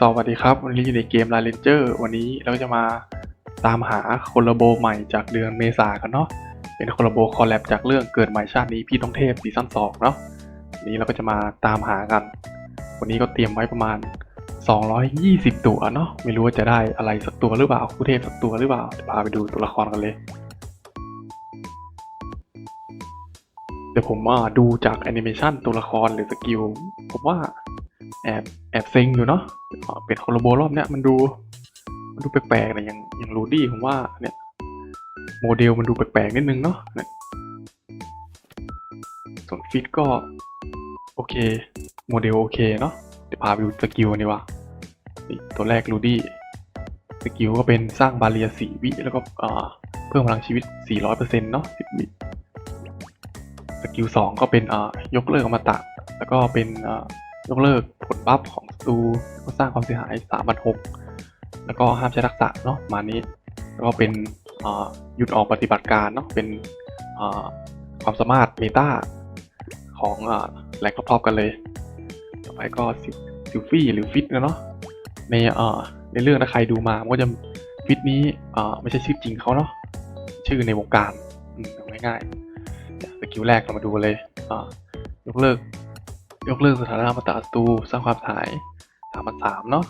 สวัสดีครับ วันนี้อยู่ในเกม l าเ n นเจอร์วันนี้เราจะมาตามหาโคลาโบใหม่จากเดือนเมษากันเนาะเป็นโคลาโบคอลแลบจากเรื่องเกิดใหม่ชาตินี้พี่ต้องเทพซีซั่นสองเนาะวันนี้เราก็จะมาตามหากัน วันนี้ก็เตรียมไว้ประมาณ 220 ตัวเนาะไม่รู้ว่าจะได้อะไรสักตัวหรือเปล่าคู่เทพสักตัวหรือเปล่าเดี๋ยวพาไปดูตัวละครกันเลยเดี๋ยวผมอ่าดูจากแอนิเมชันตัวละครหรือสกิลผมว่า แอบแอบเซ็งอยู่เนาะเป็นโคโลโบรอบเนี้ยมันดูมันดูแปลกๆนะอย่างอย่างรูดี้ผมว่าเนี่ยโมเดลมันดูแปลกๆนิดนึงเนาะส่วนฟิตก็ โอเค โมเดลโอเคเนาะเดี๋ยวพาไปดูสกิลนดีกว่านี่ตัวแรกรูดี้สกิลก็เป็นสร้างบาเรียสีวิ แล้วก็อ่าเพิ่มพลังชีวิต 400%เนาะ10วิสกิลสองก็เป็นอ่ยกเลิกอมตะแล้วก็เป็น ยกเลิกผลบัฟของศัตรูก็สร้างความเสียหาย3,600แล้วก็ห้ามใช้ทักษะเนาะมานี้ แล้วก็เป็นหยุดออกปฏิบัติการเนาะเป็นความสามารถเมตาของแหลกท็อปๆกันเลย ต่อไปก็ซิซิลฟี่หรือฟิตนะเนาะในในเรื่องถ้าใครดูมามันก็จะฟิตนี้ไม่ใช่ชื่อจริงเขาเนาะชื่อในวงการง่ายๆสกิลแรกเรามาดูเลยยกเลิก ยกเลิกสถานะอมตะศัตรูสร้างความเสียหายสามพันสามเนาะ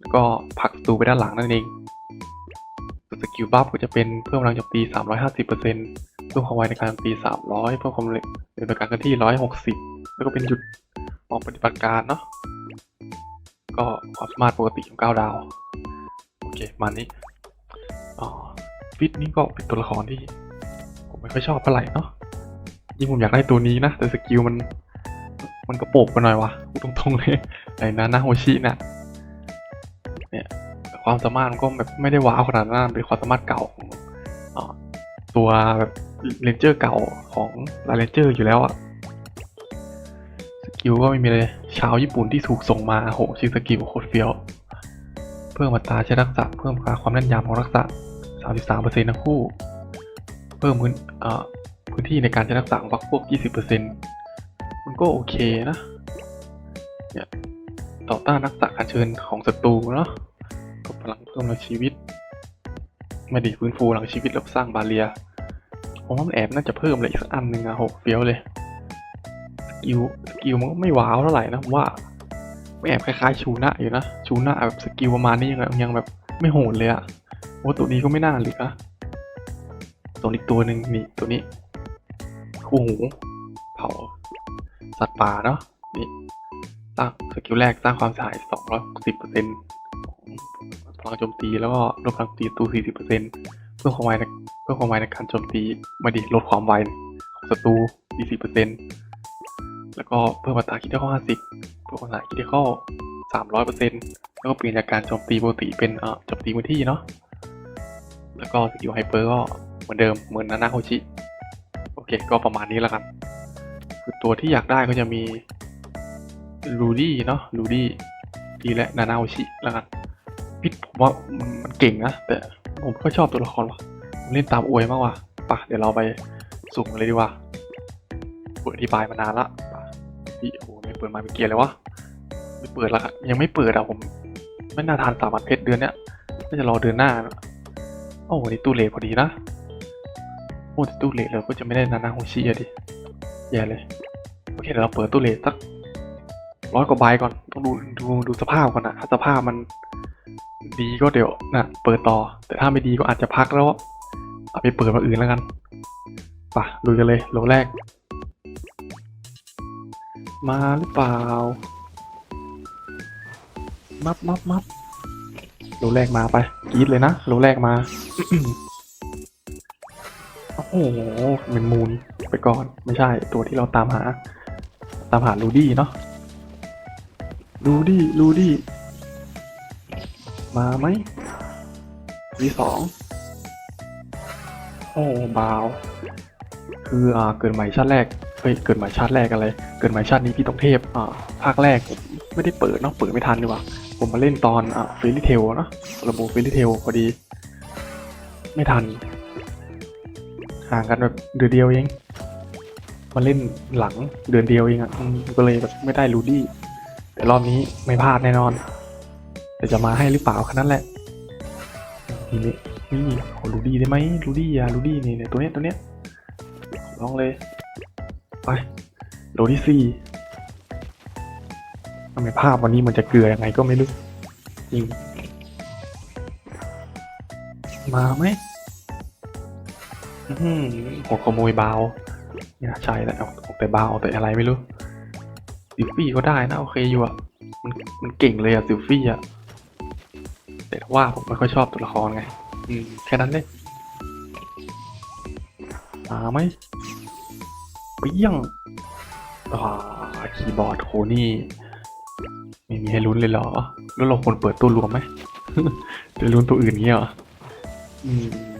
แล้วก็ผลักตูไปด้านหลังนั่นเองส่วนสกิลบัฟก็จะเป็นเพิ่มพลังโจมตี 350%เพิ่มความไวในการโจมตี 300 เพิ่มความเร็วในการเคลื่อนที่ 160 แล้วก็เป็นหยุดออกปฏิบัติการเนาะก็ความสามารถปกติของ9ดาว โอเค มานี้อ๋อฟิตนี่ก็เป็นตัวละครที่ ผมไม่ค่อยชอบเท่าไหร่เนาะยิ่งผมอยากได้ตัวนี้นะ แต่สกิลมัน มันกระโปกไปหน่อยวะพูดตรงๆเลยไอ้นานาโฮชิน่ะเนี่ยความสามารถมันก็แบบไม่ได้ว้าวขนาดนั้นเป็นความสามารถเก่าของตัวแบบเรนเจอร์เก่าของลาเรนเจอร์อยู่แล้วอะสกิลก็ไม่มีเลยชาวญี่ปุ่นที่ถูกส่งมาโหชื่อสกิลโคตรเฟี้ยว เพิ่มอัตราใช้ทักษะเพิ่มความแม่นยำของทักษะ33%ทั้งคู่ เพิ่มพื้นพื้นที่ในการใช้ทักษะของพวก 20%มัน ก็โอเคนะเนี่ยต่อต้านนักษะการเชิญของศัตรูเนาะกับพลังเพิ่มพลังชีวิต ไม่ดีฟื้นฟูพลังชีวิตแล้วสร้างบาเรียผมว่ามันแอบน่าจะเพิ่มอะไรอีกสักอันหนึ่งอะโหเฟี้ยวเลยสกิลสกิลมันก็ไม่ว้าวเท่าไหร่นะผมว่าไม่แอบคล้ายๆชูนะอยู่นะชูนะแบบสกิลประมาณนี้ยังยังแบบไม่โหดเลยอะโอ้ตัวนี้ก็ไม่น่าเหลือตัวอีกตัวหนึ่งนี่ตัวนี้คู่หู สัตว์ป่าเนาะนี่สร้างสกิลแรกสร้างความเสียหาย 260%ของพลังโจมตีแล้วก็ลดพลังตีตรู40%เพิ่มความไวในเพิ่มความไวในการโจมตีมาดิลดความไวของศัตรู 40%แล้วก็เพิ่มอัตราคิดได้ข้อ50เพิ่มอัตราคิดได้ข้อ300%แล้วก็เปลี่ยนจากการโจมตีปกติเป็นเอ่อโจมตีพื้นที่เนาะแล้วก็สกิลไฮเปอร์ก็เหมือนเดิมเหมือนนานาโฮชิ โอเค ก็ประมาณนี้แล้วกัน คือตัวที่อยากได้ก็จะมีลูดี้เนาะลูดี้ดีและนานาโอชิแล้วกันพิทผมว่ามันเก่งนะ แต่ผมก็ชอบตัวละครว่ะผมเล่นตามอวยมากว่ะปะเดี๋ยวเราไปสุ่มเลยดีกว่าเปิดอธิบายมานานละพี่โอ้โหไม่เปิดมาเป็นเกียร์เลยวะไม่เปิดละยังไม่เปิดอะผม ไม่น่าทานสามวันเพชรเดือนเนี้ยน่าจะรอเดือนหน้าโอ้วันนี้ตู้เลทพอดีนะโอ้ต่ตู้เลทเราก็จะไม่ได้นานาโฮชิอะดิ แย่เลย โอเคเดี๋ยวเราเปิดตู้เลทสักร้อยกว่าใบก่อน ต้องดูดูดูสภาพก่อนนะถ้าสภาพมันดีก็เดี๋ยวนะเปิดต่อ แต่ถ้าไม่ดีก็อาจจะพักแล้วเอาไปเปิดมาอื่นแล้วกันไป่ะดูกันเลยโลแรก มาหรือเปล่า มับมับมับโลแรกมาไปกรีดเลยนะโลแรกมา โอ้โหเป็นมูล ไปก่อน ไม่ใช่ตัวที่เราตามหา ตามหาลูดี้เนาะลูดี้ลูดี้มาไหมวีสองโอ้บาว คืออ่าเกิดใหม่ชาติแรกเฮ้ยเกิดใหม่ชาติแรกอะไร เกิดใหม่ชาตินี้พี่ต้องเทพอ่าภาคแรกผมไม่ได้เปิดเนาะเปิดไม่ทันดีกว่า ผมมาเล่นตอนอ่าเฟร y เทลเนาะระบบเฟร y เทลพอดี ไม่ทัน ห่างกันแบบเดือนเดียวเองมาเล่นหลังเดือนเดียวเองอะ่ะก็เลยแบบไม่ได้รูดี้แต่รอบนี้ไม่พลาดแน่นอน แต่จะมาให้หรือเปล่าแค่นั้นแหละทีนี้นี่ขอรูดี้ได้ไหมรูดี้อะรูดี้นี่เนี่ยตัวเนี้ยตัวเนี้ยลองเลยไปโลที่สี่ทำไมภาพวันนี้มันจะเกลือยังไงก็ไม่รู้จริงมาไหม หือหัวขโมยบาวเนี่ยใช่แล้วเอาออกแต่บาวเอาแต่อะไรไม่รู้ซิลฟี่ก็ได้นะโอเคอยู่อะมันมันเก่งเลยอะซิลฟี่อะแต่ว่าผมไม่ค่อยชอบตัวละครไงอืมแค่นั้นเลยมาไหมเปี้ยงอ่าคีย์บอร์ดโคนี่ ไม่มีให้ลุ้นเลยเหรอ แล้วเราควรเปิดตู้รวมไหมจะลุ้นตัวอื่นเงี้ยเหรออืมเดี๋ย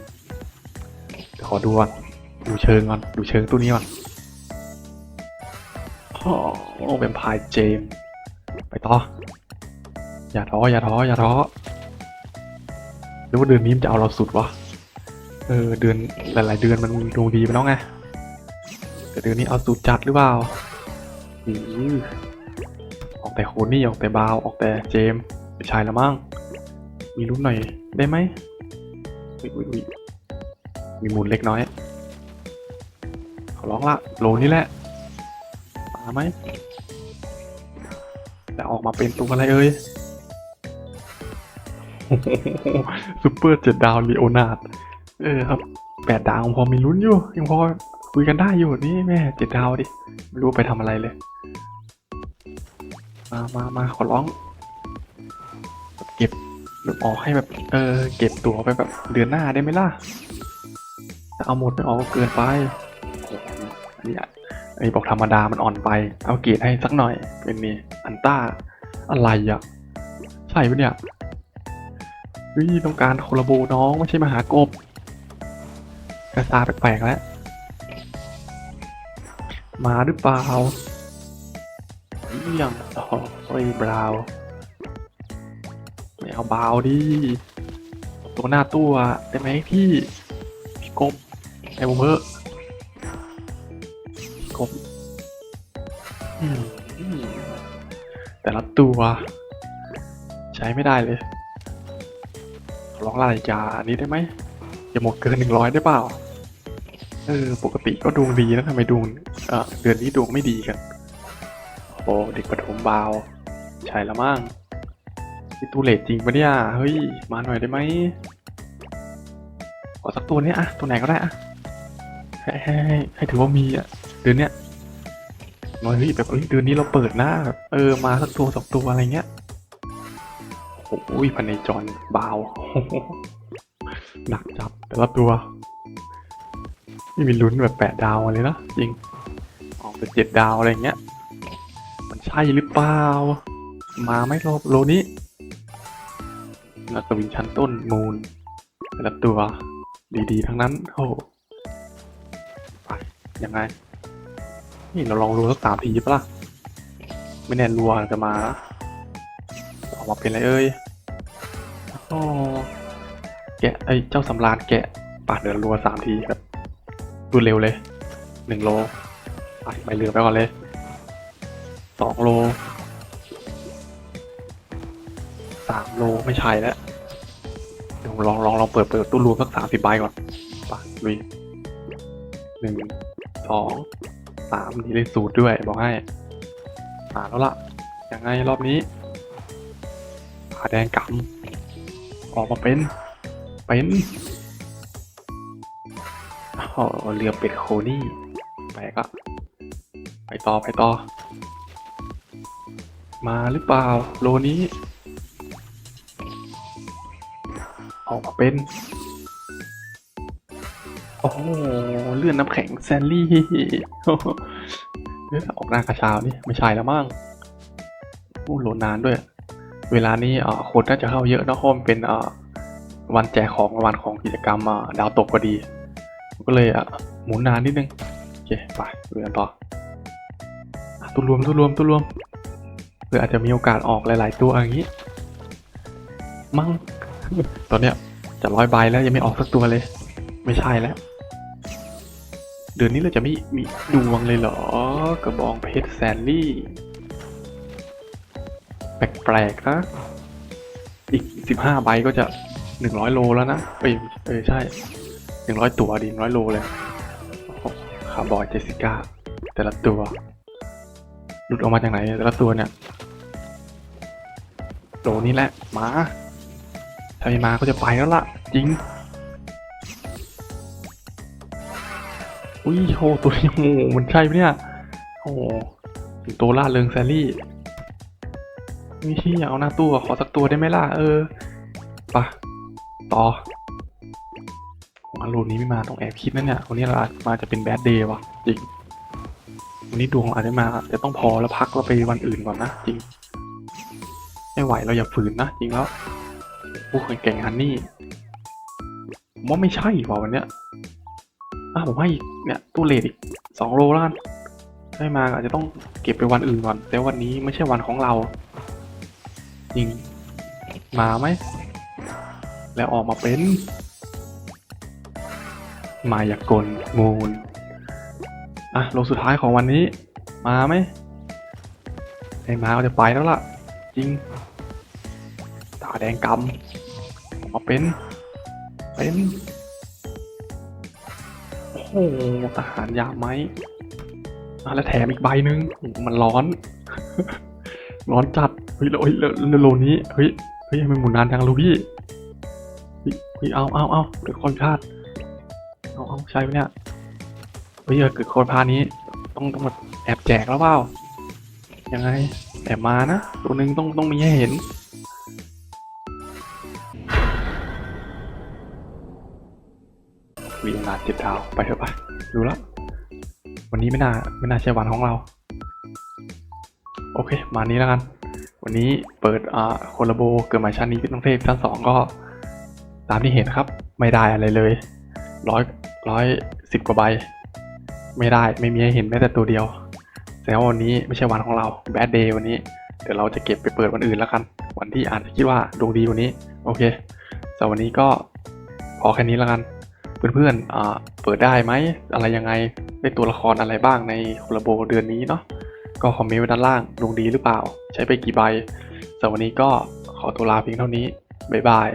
วข อดูก่อนดูเชิงก่อนดูเชิงตัวนี้ก่อนโอ้เป็นพายเจม ไปต่อ อย่าท้ออย่าท้ออย่าท้อหรือว่าเดือนนี้มันจะเอาเราสุดวะเออเดือนหลาย ๆ เดือนมันดวงดีไปแล้วไงแต่เดือนนี้เอาสุดจัดหรือเปล่าอือออกแต่โคนี่ออกแต่บาวออกแต่เจมไม่ใช่ล้วมั้งมีลุ้นหน่อยได้ไหมอุ๊ยอุ๊ยอุ๊ย มีมุนเล็กน้อยขอร้องละโลนี่แหละมาไหมแต่ออกมาเป็นตัวอะไรเอ่ยซูเปอร์เจ็ดดาวลีโอนาร์ดเออครับแปดดาวพอมีลุ้นอยู่ ยังพอคุยกันได้อยู่นี่แม่เจ็ดดาวดิ ไม่รู้ไปทำอะไรเลย มามามาขอร้อง เก็บออกให้แบบ เออ เก็บตัวไปแบบเดือนหน้าได้ไหมล่ะ เอาหมดไม่ออกก็เกินไปโอ้โหอันนี้อะอันนี้บอกธรรมดามันอ่อนไป เอาเกรดให้สักหน่อย เป็นนี่อันต้าอะไรอะ ใช่ปะเนี่ยเฮ้ยต้องการโคลาโบน้องไม่ใช่มหากบกระซาแปลกๆแล้ว มาหรือเปล่าเยี่ยมโอ้ยบราวน์ไม่เอาบาวดิตัวหน้าตัวได้ไหมพี่พี่กบ ไอ้ผมเพ้อะพี่กบอืมอืมแต่ละตัวใช้ไม่ได้เลยขอลองรายจาอันนี้ได้ไหมอย่าหมดเกินหนึ่งร้อยได้เปล่า เออ ปกติก็ดวงดีนะทำไมดวงเออเดือนนี้ดวงไม่ดีกัน โอ้เด็กปฐมบาว ใช่ละมั้งนี่ตู้เลทจริงปะเนี่ย เฮ้ย มาหน่อยได้ไหมขอสักตัวเนี้ยอะตัวไหนก็ได้อะ ให้ให้ให้ให้ถือว่ามีอะเดือนเนี้ยน้อยเฮ้ยแบบเฮ้ยเดือนนี้เราเปิดหน้าแบบเออมาสักตัวสองตัวอะไรเงี้ยโอ้ยพันในจรบาวหนักจับแต่ละตัวนี่มีลุ้นแบบแปดดาวเลยนะจริงออกเป็นเจ็ดดาวอะไรเงี้ย มันใช่หรือเปล่า มาไม่รอบโลนี้นักวินชั้นต้นมูลแต่ละตัวดีๆ ทั้งนั้นโอ้ ยังไง นี่เราลองดูสักสามทีปะล่ะ ไม่แน่รัวจะมา ออกมาเป็นอะไรเอ่ยอ๋อแกะไอ้เจ้าสำราญแกะปาดเดือรัวสามทีแบบรวดเร็วเลยหนึ่งโลไปไปเรือไปก่อนเลยสองโลสามโลไม่ใช่แล้วเดี๋ยวลองลองลองเปิดเปิดตู้รวมสักสามสิบใบก่อนไปลุยหนึ่ง องสามนี่เลยสูตรด้วยบอกให้มาแล้วล่ะ ยังไงรอบนี้ผาแดงกำออกมาเป็น เป็นอ๋อเรือเป็ดโคนี่ไปก็ไปต่อไปต่อ มาหรือเปล่า โลนี้ ออกมาเป็น โอ้โหเลื่อนน้ำแข็งแซนลี่เลือดออกหน้ากระเช้านี่ไม่ใช่แล้วมั้งโอ้โหลดนานด้วย เวลานี้อ่อคนน่าจะเข้าเยอะนะเพราะมันเป็นอ่อวันแจกของวันของกิจกรรมอะดาวตกพอดี ก็เลยอะหมุนนานนิดนึงโอเคไปดูกันต่อตัวรวมตัวรวมตัวรวมเพื่ออาจจะมีโอกาสออกหลาย ๆ ตัวอย่างนี้ มั่งตอนเนี้ยจะร้อยใบแล้วยังไม่ออกสักตัวเลย ไม่ใช่แล้ว เดือนนี้เราจะไม่มีดวงเลยเหรอ กระบองเพชรแซนลี่ แปลกๆนะอีกสิบห้าใบก็จะหนึ่งร้อยโลแล้วนะ เอ้ยเออใช่หนึ่งร้อยตัวดิร้อยโลเลยโอ้โหคาร์บอยเจสิก้า แต่ละตัว หลุดออกมาจากไหนแต่ละตัวเนี่ยโลนี่แหละมาถ้าไม่มาก็จะไปแล้วล่ะ จริง อุ้ยโหตัวนี้โอ้โหมันใช่ปะเนี่ยโอ้โหสิงโตล่าเริงแซลลี่นี่ที่อยากเอาหน้าตู้ขอสักตัวได้ไหมล่ะ เออไปะต่อวันรูนี้ไม่มาต้องแอบคิดนะเนี่ยวันนี้เราอาจมาจะเป็นแบดเดย์ว่ะ จริง วันนี้ดวงอาจจะมาจะต้องพอแล้วพักเราไปวันอื่นก่อนนะ จริง ไม่ไหวเราอย่าฝืนนะ จริงแล้วผู้คนเก่งฮันนี่ผมว่าไม่ใช่ว่ะวันเนี้ย อะผมให้อีกเนี่ยตู้เลทอีกสองโลแล้วกันได้มาอาจจะต้องเก็บไปวันอื่นก่อน แต่วันนี้ไม่ใช่วันของเราจริงมาไหม แล้วออกมาเป็น มายากลมูลอะโลสุดท้ายของวันนี้มาไหมไอ้มาก็จะไปแล้วล่ะ จริง ตาแดงกำออกมาเป็น เป็น โอ้โหทหารยาไหมแล้วแถมอีกใบหนึ่งมันร้อน ร้อนจัด เฮ้ยแล้วเฮ้ยแล้วโลนี้ เฮ้ย เฮ้ยทำไมหมุนนานจังลูกพี่เฮ้ยเฮ้ยเอาเอาเอาเกิดคนพลาด เอาเอาใช่ไหมเนี่ย เฮ้ยเกิดคนพลาดนี้ ต้องต้องมาแอบแจกแล้วเปล่า ยังไง แอบมานะ ตัวหนึ่งต้องต้องมีให้เห็น วีนาเจ็ดดาวไปเถอะไปดูแล้ววันนี้ไม่น่าไม่น่าใช่วันของเรา โอเค มานี้แล้วกัน วันนี้เปิดอ่าโคลาโบเกิดมาชั้นนี้เป็นต้องเทพชั้นสองก็ ตามที่เห็นครับ ไม่ได้อะไรเลยร้อยร้อยสิบกว่าใบ ไม่ได้ไม่มีให้เห็นแม้แต่ตัวเดียวแสดงว่าวันนี้ไม่ใช่วันของเราแบดเดย์วันนี้เดี๋ยวเราจะเก็บไปเปิดวันอื่นแล้วกัน วันที่อาจจะคิดว่าดวงดีวันนี้ โอเคสำหรับวันนี้ก็พอแค่นี้แล้วกัน เพื่อนๆอ่าเปิดได้ไหมอะไรยังไงได้ตัวละครอะไรบ้างในโคลาโบเดือนนี้เนาะก็คอมเมนต์ไว้ด้านล่างดวงดีหรือเปล่า ใช้ไปกี่ใบสำหรับวันนี้ก็ขอตัวลาเพียงเท่านี้บ๊ายบาย